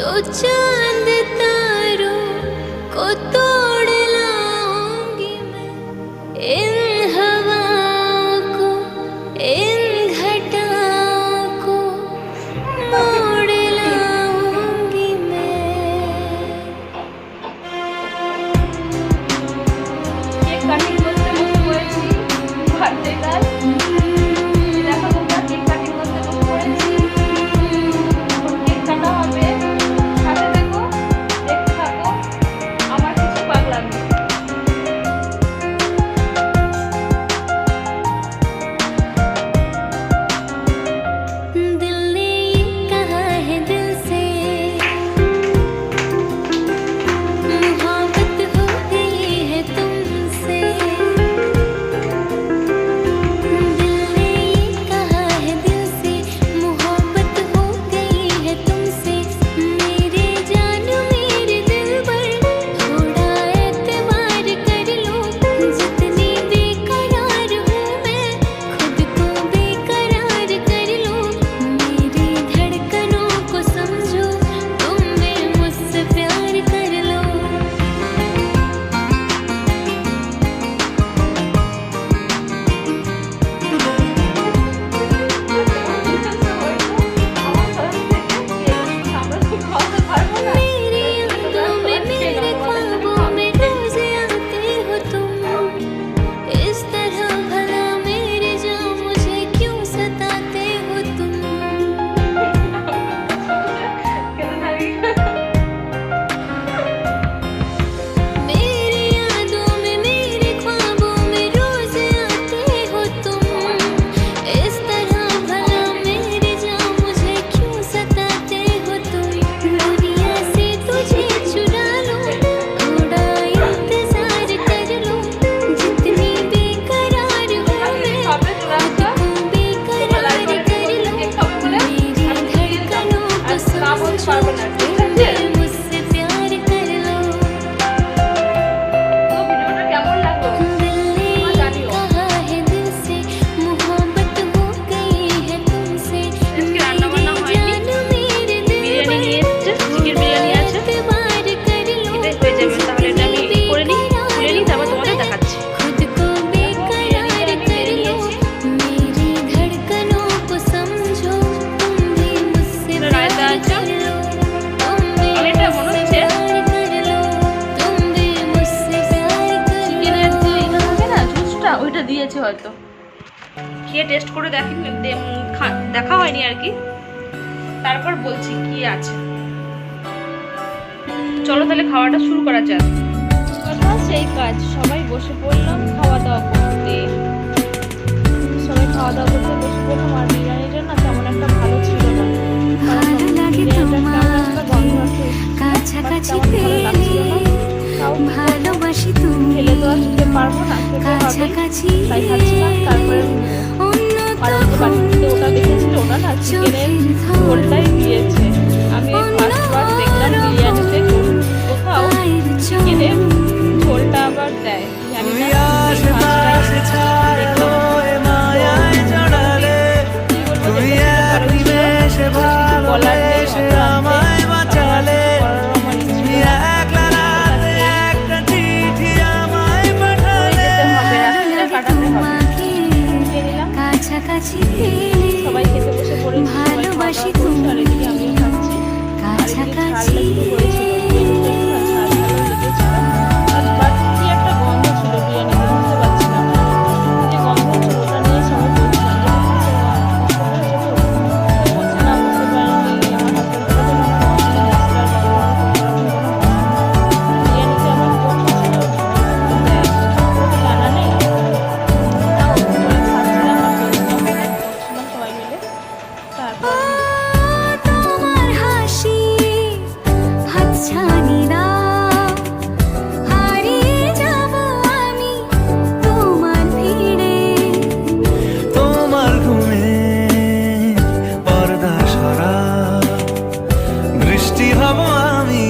তো চাঁদ তারো কত দিয়েছে হয়তো। খেয়ে টেস্ট করে দেখি দেখা হয়নি আর কি। তারপর বলছি কি আছে। চলো তাহলে খাওয়াটা শুরু করা যাক। কথা সেই কাজ। সবাই বসে পড়লাম খাওয়া দাওয়া করতে। সবাই খাওয়া দাওয়া করতে বসে পড়লাম আর বিরিয়ানিটা না তেমন একটা ভালো ছিল না। ভালোবাসি তুমি। খেলে তো পারব না সেটা হবে তারপরে আর ওটা দেখেছিল ওটা না সবাই খেতে বসে পড়েছি। ভালোবাসি তুমি। কাছাকাছি। ti amo a mí